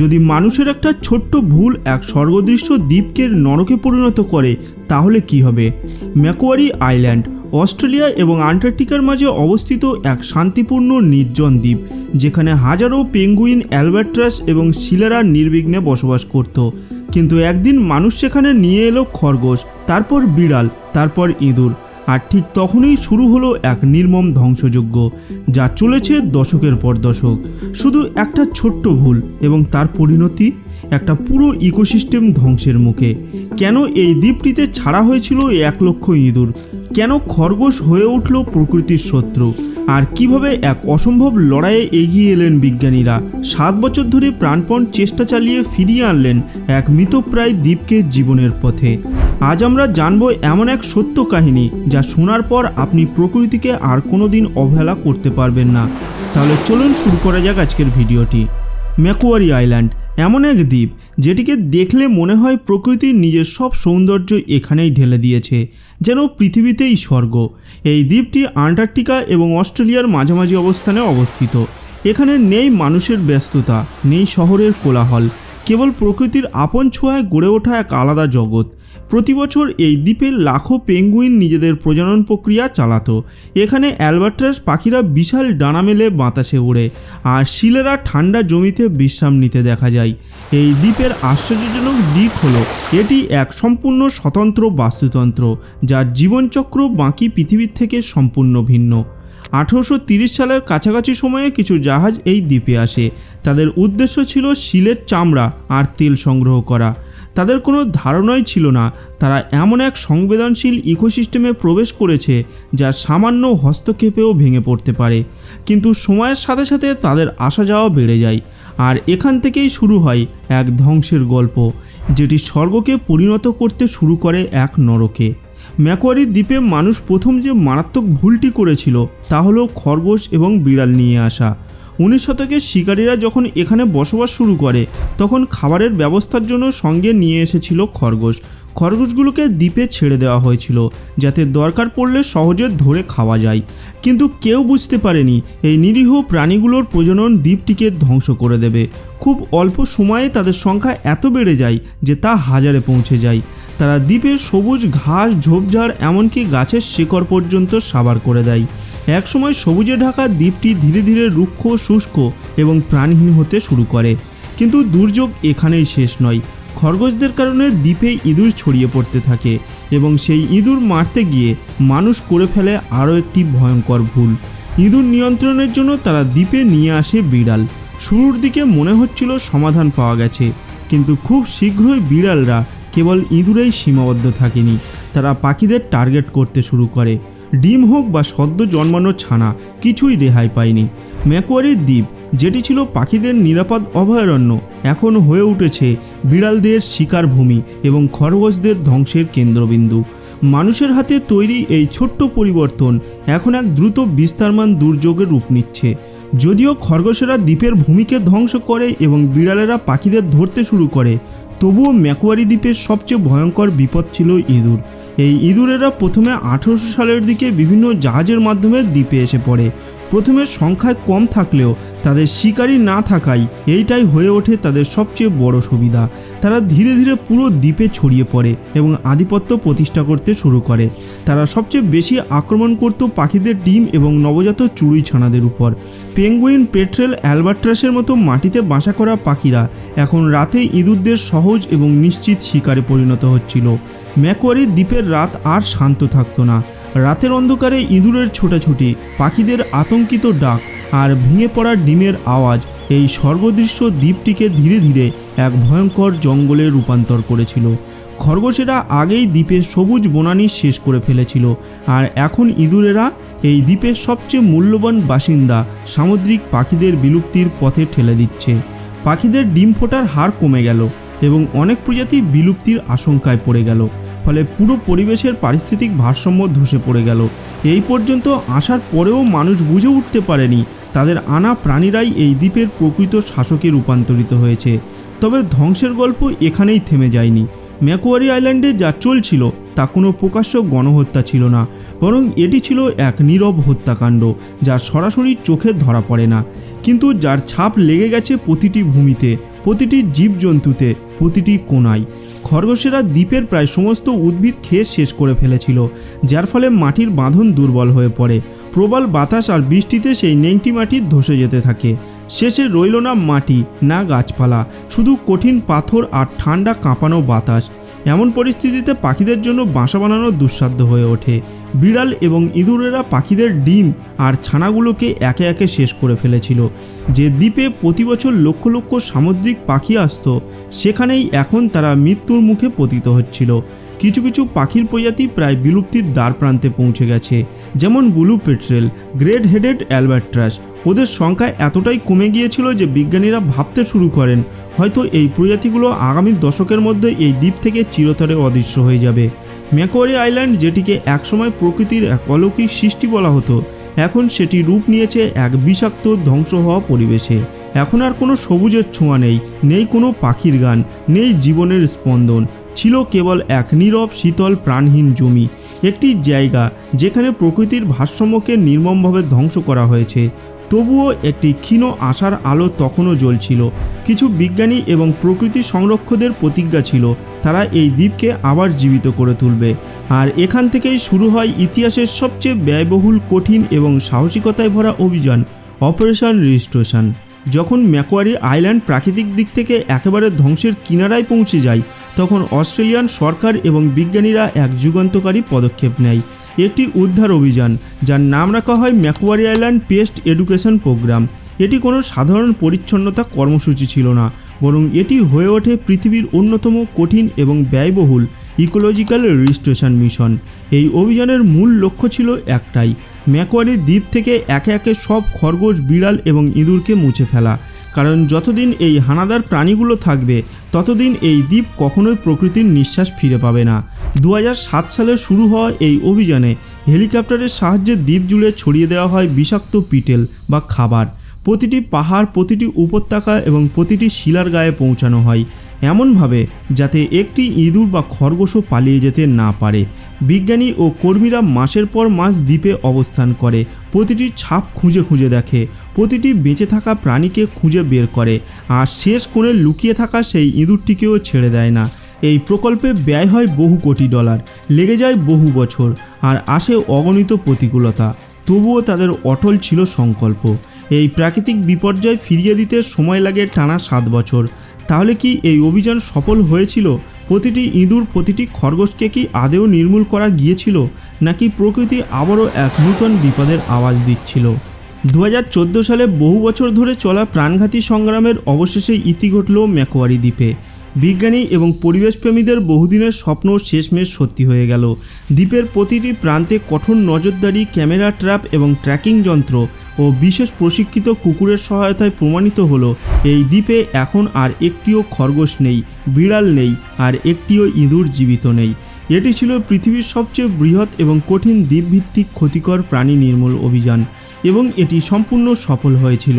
যদি মানুষের একটা ছোট্ট ভুল এক স্বর্গদৃশ্য দ্বীপকে নরকে পরিণত করে, তাহলে কি হবে? ম্যাকোয়ারি আইল্যান্ড, অস্ট্রেলিয়া এবং আন্টার্কটিকার মাঝে অবস্থিত এক শান্তিপূর্ণ নির্জন দ্বীপ, যেখানে হাজারো পেঙ্গুইন, অ্যালবাট্রাস এবং শিলারা নির্বিঘ্নে বসবাস করত। কিন্তু একদিন মানুষ সেখানে নিয়ে এলো খরগোশ, তারপর বিড়াল, তারপর ইঁদুর। আর ঠিক তখনই শুরু হলো এক নির্মম ধ্বংসযজ্ঞ, যা চলেছে দশকের পর দশক। শুধু একটা ছোট্ট ভুল এবং তার পরিণতি একটা পুরো ইকোসিস্টেম ধ্বংসের মুখে। কেন এই দ্বীপটিতে ছাড়া হয়েছিল এক লক্ষ ইঁদুর? কেন খরগোশ হয়ে উঠল প্রকৃতির শত্রু? আর কীভাবে এক অসম্ভব লড়াইয়ে এগিয়ে এলেন বিজ্ঞানীরা? সাত বছর ধরে প্রাণপণ চেষ্টা চালিয়ে ফিরিয়ে আনলেন এক মৃতপ্রায় দ্বীপকে জীবনের পথে। আজ আমরা জানব এমন এক সত্য কাহিনী যা শোনার পর আপনি প্রকৃতিকে আর কোনোদিন অবহেলা করতে পারবেন না। তাহলে চলুন শুরু করা যাক আজকের ভিডিওটি। ম্যাকুয়ারি আইল্যান্ড এমন এক দ্বীপ যেটিকে দেখলে মনে হয় প্রকৃতির নিজের সব সৌন্দর্য এখানেই ঢেলে দিয়েছে, যেন পৃথিবীতেই স্বর্গ। এই দ্বীপটি আন্টার্কটিকা এবং অস্ট্রেলিয়ার মাঝামাঝি অবস্থানে অবস্থিত। এখানে নেই মানুষের ব্যস্ততা, নেই শহরের কোলাহল, কেবল প্রকৃতির আপন ছোঁয়ায় গড়ে ওঠা এক আলাদা জগৎ। প্রতি বছর এই দ্বীপের লাখো পেঙ্গুইন নিজেদের প্রজনন প্রক্রিয়া চালাতো। এখানে অ্যালবাট্রাস পাখিরা বিশাল ডানা মেলে বাতাসে ওড়ে, আর শিলেরা ঠান্ডা জমিতে বিশ্রাম নিতে দেখা যায়। এই দ্বীপের আশ্চর্যজনক দিক হলো, এটি এক সম্পূর্ণ স্বতন্ত্র বাস্তুতন্ত্র, যার জীবনচক্র বাকি পৃথিবীর থেকে সম্পূর্ণ ভিন্ন। আঠেরোশো সালের কাছাকাছি সময়ে কিছু জাহাজ এই দ্বীপে আসে। তাদের উদ্দেশ্য ছিল শিলের চামড়া আর তেল সংগ্রহ করা। তাদের কোনো ধারণাই ছিল না। তারা এমন এক সংবেদনশীল ইকোসিস্টেমে প্রবেশ করেছে যা সামান্য হস্তক্ষেপেও ভেঙে পড়তে পারে। কিন্তু সময়ের সাথে সাথে তাদের আসা যাওয়া বেড়ে যায়। আর এখান থেকেই শুরু হয় এক ধ্বংসের গল্প, যেটি স্বর্গকে পরিণত করতে শুরু করে এক নরকে। ম্যাকোয়ারি দ্বীপে মানুষ প্রথম যে মারাত্মক ভুলটি করেছিল, তা হলো খরগোশ এবং বিড়াল নিয়ে আসা। উনিশ শতকে শিকারীরা যখন এখানে বসবাস শুরু করে, তখন খাবারের ব্যবস্থার জন্য সঙ্গে নিয়ে এসেছিল খরগোশ। খরগোশগুলোকে দ্বীপে ছেড়ে দেওয়া হয়েছিল, যাতে দরকার পড়লে সহজে ধরে খাওয়া যায়। কিন্তু কেউ বুঝতে পারেনি, এই নিরীহ প্রাণীগুলোর প্রজনন দ্বীপটিকে ধ্বংস করে দেবে। খুব অল্প সময়ে তাদের সংখ্যা এত বেড়ে যায় যে তা হাজারে পৌঁছে যায়। তারা দ্বীপের সবুজ ঘাস, ঝোপঝাড়, এমনকি গাছের শিকড় পর্যন্ত সাবার করে দেয়। একসময় সবুজে ঢাকা দ্বীপটি ধীরে ধীরে রুক্ষ, শুষ্ক এবং প্রাণহীন হতে শুরু করে। কিন্তু দুর্যোগ এখানেই শেষ নয়। খরগোশদের কারণে দ্বীপে ইঁদুর ছড়িয়ে পড়তে থাকে এবং সেই ইঁদুর মারতে গিয়ে মানুষ করে ফেলে আরও একটি ভয়ঙ্কর ভুল। ইঁদুর নিয়ন্ত্রণের জন্য তারা দ্বীপে নিয়ে আসে বিড়াল। শুরুর দিকে মনে হচ্ছিল সমাধান পাওয়া গেছে, কিন্তু খুব শীঘ্রই বিড়ালরা কেবল ইঁদুরেই সীমাবদ্ধ থাকেনি। তারা পাখিদের টার্গেট করতে শুরু করে। ডিম হোক বা সদ্য জন্মানো ছানা, কিছুই রেহাই পায়নি। ম্যাকোয়ারির দ্বীপ যেটি ছিল পাখিদের নিরাপদ অভয়ারণ্য, এখন হয়ে উঠেছে বিড়ালদের শিকার ভূমি এবং খরগোশদের ধ্বংসের কেন্দ্রবিন্দু। মানুষের হাতে তৈরি এই ছোট্ট পরিবর্তন এখন এক দ্রুত বিস্তারমান দুর্যোগের রূপ নিচ্ছে। যদিও খরগোশেরা দ্বীপের ভূমিকে ধ্বংস করে এবং বিড়ালেরা পাখিদের ধরতে শুরু করে, তবুও ম্যাকোয়ারি দ্বীপের সবচেয়ে ভয়ঙ্কর বিপদ ছিল ইঁদুর। এই ইঁদুরেরা প্রথমে আঠেরোশো সালের দিকে বিভিন্ন জাহাজের মাধ্যমে দ্বীপে এসে পড়ে। প্রথমে সংখ্যায় কম থাকলেও তাদের শিকারী না থাকায় এইটাই হয়ে ওঠে তাদের সবচেয়ে বড় সুবিধা। তারা ধীরে ধীরে পুরো দ্বীপে ছড়িয়ে পড়ে এবং আধিপত্য প্রতিষ্ঠা করতে শুরু করে। তারা সবচেয়ে বেশি আক্রমণ করত পাখিদের ডিম এবং নবজাত চুড়ুই ছানাদের উপর। পেঙ্গুইন, পেট্রেল, অ্যালবাট্রাসের মতো মাটিতে বাসা করা পাখিরা এখন রাতে ইঁদুরদের সহজ এবং নিশ্চিত শিকারে পরিণত হচ্ছিল। ম্যাকোয়ারি দ্বীপের রাত আর শান্ত থাকতো না। রাতের অন্ধকারে ইঁদুরের ছোটাছুটি, পাখিদের আতঙ্কিত ডাক আর ভেঙে পড়া ডিমের আওয়াজ এই সর্বদৃশ্য দ্বীপটিকে ধীরে ধীরে এক ভয়ঙ্কর জঙ্গলে রূপান্তর করেছিল। খরগোশেরা আগেই দ্বীপের সবুজ বনানী শেষ করে ফেলেছিল আর এখন ইঁদুরেরা এই দ্বীপের সবচেয়ে মূল্যবান বাসিন্দা সামুদ্রিক পাখিদের বিলুপ্তির পথে ঠেলে দিচ্ছে। পাখিদের ডিম ফোটার হার কমে গেল। এবং অনেক প্রজাতি বিলুপ্তির আশঙ্কায় পড়ে গেল। ফলে পুরো পরিবেশের পারিস্থিতিক ভারসাম্য ধসে পড়ে গেল। এই পর্যন্ত আসার পরেও মানুষ বুঝে উঠতে পারেনি, তাদের আনা প্রাণীরাই এই দ্বীপের প্রকৃত শাসকে রূপান্তরিত হয়েছে। তবে ধ্বংসের গল্প এখানেই থেমে যায়নি। ম্যাকোয়ারি আইল্যান্ডে যা চলছিল, তা কোনো প্রকাশ্য গণহত্যা ছিল না, বরং এটি ছিল এক নীরব হত্যাকাণ্ড, যা সরাসরি চোখে ধরা পড়ে না। কিন্তু যার ছাপ লেগে গেছে প্রতিটি ভূমিতে, প্রতিটি জীবজন্তুতে প্রতিটি কোনায়। খরগোশেরা দ্বীপের প্রায় সমস্ত উদ্ভিদ খেয়ে শেষ করে ফেলেছিল, যার ফলে মাটির বাঁধন দুর্বল হয়ে পড়ে। প্রবল বাতাস আর বৃষ্টিতে সেই নেংটি মাটি ধসে যেতে থাকে। শেষে রইল না মাটি, না গাছপালা, শুধু কঠিন পাথর আর ঠান্ডা কাঁপানো বাতাস। এমন পরিস্থিতিতে পাখিদের জন্য বাসা বানানো দুঃসাধ্য হয়ে ওঠে। বিড়াল এবং ইঁদুরেরা পাখিদের ডিম আর ছানাগুলোকে একে একে শেষ করে ফেলেছিল। যে দ্বীপে প্রতি বছর লক্ষ লক্ষ সামুদ্রিক পাখি আসতো সেখানেই এখন তারা মৃত্যুর মুখে পতিত হচ্ছিল। কিছু কিছু পাখির প্রজাতি প্রায় বিলুপ্তির দ্বার প্রান্তে পৌঁছে গেছে, যেমন blue petrel grey headed albatross ওদের সংখ্যা এতটাই কমে গিয়েছিল যে বিজ্ঞানীরা ভাবতে শুরু করেন, হয়তো এই প্রজাতিগুলো আগামী দশকের মধ্যে এই দ্বীপ থেকে চিরতরে অদৃশ্য হয়ে যাবে। ম্যাকোয়ারি আইল্যান্ড, যেটিকে একসময় প্রকৃতির এক অলৌকিক সৃষ্টি বলা হতো, এখন সেটি রূপ নিয়েছে এক বিষাক্ত ধ্বংস হওয়া পরিবেশে। এখন আর কোনো সবুজের ছোঁয়া নেই নেই কোনো পাখির গান, নেই জীবনের স্পন্দন। ছিল কেবল এক নীরব, শীতল, প্রাণহীন জমি, একটি জায়গা যেখানে প্রকৃতির ভারসাম্যকে নির্মমভাবে ধ্বংস করা হয়েছে। তবুও একটি ক্ষীণ আশার আলো তখনও জ্বলছিল। কিছু বিজ্ঞানী এবং প্রকৃতি সংরক্ষকদের প্রতিজ্ঞা ছিল, তারা এই দ্বীপকে আবার জীবিত করে তুলবে। আর এখান থেকেই শুরু হয় ইতিহাসের সবচেয়ে ব্যয়বহুল, কঠিন এবং সাহসিকতায় ভরা অভিযান, অপারেশন রেজিস্ট্রেশন। যখন ম্যাকোয়ারি আইল্যান্ড প্রাকৃতিক দিক থেকে একেবারে ধ্বংসের কিনারায় পৌঁছে যায়, তখন অস্ট্রেলিয়ান সরকার এবং বিজ্ঞানীরা এক যুগান্তকারী পদক্ষেপ নেয়। একটি উদ্ধার অভিযান, যার নাম রাখা হয় Macquarie island pest education program. এটি কোনো সাধারণ পরিচ্ছন্নতা কর্মসূচি ছিল না, বরং এটি হয়ে ওঠে পৃথিবীর অন্যতম কঠিন এবং ব্যয়বহুল ইকোলজিক্যাল রেজিস্ট্রেশন মিশন। এই অভিযানের মূল লক্ষ্য ছিল একটাই ম্যাকোয়ারি দ্বীপ থেকে একে একে সব খরগোশ, বিড়াল এবং ইঁদুরকে মুছে ফেলা। কারণ যতদিন এই হানাদার প্রাণীগুলো থাকবে, ততদিন এই দ্বীপ কখনোই প্রকৃতির নিঃশ্বাস ফিরে পাবে না। দু হাজার সাত সালে শুরু হওয়া এই অভিযানে হেলিকপ্টারের সাহায্যে দ্বীপ জুড়ে ছড়িয়ে দেওয়া হয় বিষাক্ত পিটেল বা খাবার। প্রতিটি পাহাড়, প্রতিটি উপত্যকা এবং প্রতিটি শিলার গায়ে পৌঁছানো হয়। এমনভাবে যাতে একটি ইঁদুর বা খরগোশও পালিয়ে যেতে না পারে। বিজ্ঞানী ও কর্মীরা মাসের পর মাস দ্বীপে অবস্থান করে, প্রতিটি ছাপ খুঁজে খুঁজে দেখে, প্রতিটি বেঁচে থাকা প্রাণীকে খুঁজে বের করে, আর শেষ কোণে লুকিয়ে থাকা সেই ইঁদুরটিকেও ছেড়ে দেয় না। এই প্রকল্পে ব্যয় হয় বহু কোটি ডলার, লেগে যায় বহু বছর, আর আসে অগণিত প্রতিকূলতা। তবুও তাদের অটল ছিল সংকল্প। এই প্রাকৃতিক বিপর্যয় ফিরিয়ে দিতে সময় লাগে টানা সাত বছর। তাহলে কি এই অভিযান সফল হয়েছিল? প্রতিটি ইঁদুর প্রতিটি খরগোশকে কি আদেও নির্মূল করা গিয়েছিল? নাকি প্রকৃতি আবারও এক নূতন বিপদের আওয়াজ দিচ্ছিল? দু হাজার চোদ্দ সালে বহু বছর ধরে চলা প্রাণঘাতী সংগ্রামের অবশেষে ইতি ঘটল ম্যাকোয়ারি দ্বীপে। বিজ্ঞানী এবং পরিবেশপ্রেমীদের বহুদিনের স্বপ্ন শেষমেশ সত্যি হয়ে গেল। দ্বীপের প্রতিটি প্রান্তে কঠোর নজরদারি, ক্যামেরা, ট্র্যাপ এবং ট্র্যাকিং যন্ত্র ও বিশেষ প্রশিক্ষিত কুকুরের সহায়তায় প্রমাণিত হলো, এই দ্বীপে এখন আর একটিও খরগোশ নেই, বিড়াল নেই, আর একটিও ইঁদুর জীবিত নেই। এটি ছিল পৃথিবীর সবচেয়ে বৃহৎ এবং কঠিন দ্বীপভিত্তিক ক্ষতিকর প্রাণী নির্মূল অভিযান এবং এটি সম্পূর্ণ সফল হয়েছিল।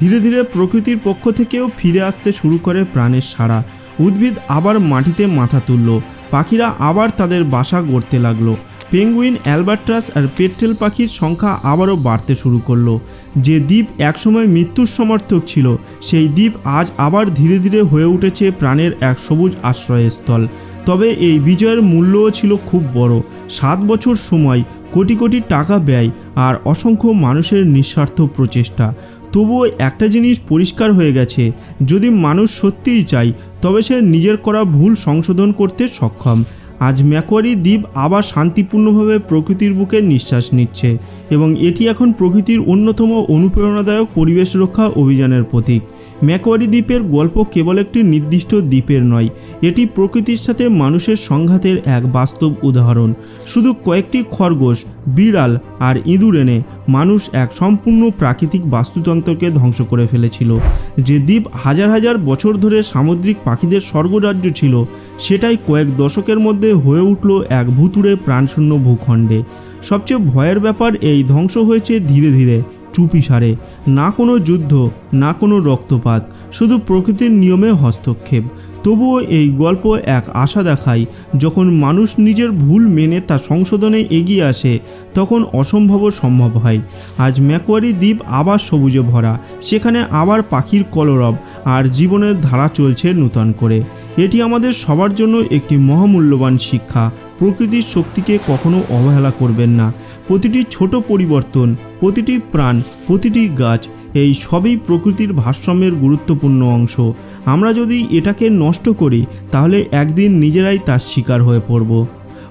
ধীরে ধীরে প্রকৃতির পক্ষ থেকেও ফিরে আসতে শুরু করে প্রাণের সাড়া। উদ্ভিদ আবার মাটিতে মাথা তুলল, পাখিরা আবার তাদের বাসা গড়তে লাগল। পেঙ্গুইন অ্যালবার্ট্রাস আর পেট্রেল পাখির সংখ্যা আবারও বাড়তে শুরু করল। যে দ্বীপ একসময় মৃত্যুর সমর্থক ছিল, সেই দ্বীপ আজ আবার ধীরে ধীরে হয়ে উঠেছে প্রাণের এক সবুজ আশ্রয়স্থল। তবে এই বিজয়ের মূল্যও ছিল খুব বড়। সাত বছর সময়, কোটি কোটি টাকা ব্যয় আর অসংখ্য মানুষের নিঃস্বার্থ প্রচেষ্টা। তবুও একটা জিনিস পরিষ্কার হয়ে গেছে, যদি মানুষ সত্যিই চায়, তবে সে নিজের করা ভুল সংশোধন করতে সক্ষম। আজ ম্যাকোয়ারি দ্বীপ আবার শান্তিপূর্ণভাবে প্রকৃতির বুকে নিঃশ্বাস নিচ্ছে এবং এটি এখন প্রকৃতির অন্যতম অনুপ্রেরণাদায়ক পরিবেশ রক্ষা অভিযানের প্রতীক। ম্যাকোয়ারি দ্বীপের গল্প কেবল একটি নির্দিষ্ট দ্বীপের নয়, এটি প্রকৃতির সাথে মানুষের সংঘাতের এক বাস্তব উদাহরণ। শুধু কয়েকটি খরগোশ, বিড়াল আর ইঁদুর এনে মানুষ এক সম্পূর্ণ প্রাকৃতিক বাস্তুতন্ত্রকে ধ্বংস করে ফেলেছিল। যে দ্বীপ হাজার হাজার বছর ধরে সামুদ্রিক পাখিদের স্বর্গরাজ্য ছিল, সেটাই কয়েক দশকের মধ্যে হয়ে উঠল এক ভুতুড়ে প্রাণশূন্য ভূখণ্ডে। সবচেয়ে ভয়ের ব্যাপার এই ধ্বংস হয়েছে ধীরে ধীরে চুপিসারে না কোনো যুদ্ধ না কোনো রক্তপাত শুধু প্রকৃতির নিয়মে হস্তক্ষেপ। তবুও এই গল্প এক আশা দেখায়, যখন মানুষ নিজের ভুল মেনে তা সংশোধনে এগিয়ে আসে, তখন অসম্ভবও সম্ভব হয়। আজ ম্যাকোয়ারি দ্বীপ আবার সবুজে ভরা, সেখানে আবার পাখির কলরব, আর জীবনের ধারা চলছে নূতন করে। এটি আমাদের সবার জন্য একটি মহামূল্যবান শিক্ষা, প্রকৃতির শক্তিকে কখনো অবহেলা করবেন না। প্রতিটি ছোট পরিবর্তন, প্রতিটি প্রাণ, প্রতিটি গাছ এই সবই প্রকৃতির ভারসাম্যের গুরুত্বপূর্ণ অংশ। আমরা যদি এটাকে নষ্ট করি, তাহলে একদিন নিজেরাই তার শিকার হয়ে পড়ব।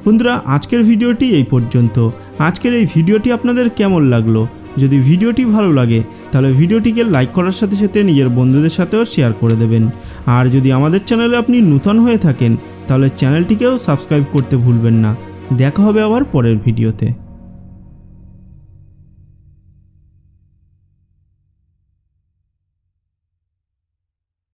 বন্ধুরা, আজকের ভিডিওটি এই পর্যন্ত। আজকের এই ভিডিওটি আপনাদের কেমন লাগল? যদি ভিডিওটি ভালো লাগে, তাহলে ভিডিওটিকে লাইক করার সাথে সাথে নিজের বন্ধুদের সাথেও শেয়ার করে দেবেন। আর যদি আমাদের চ্যানেলে আপনি নূতন হয়ে থাকেন, তাহলে চ্যানেলটিকেও সাবস্ক্রাইব করতে ভুলবেন না। দেখা হবে আবার পরের ভিডিওতে।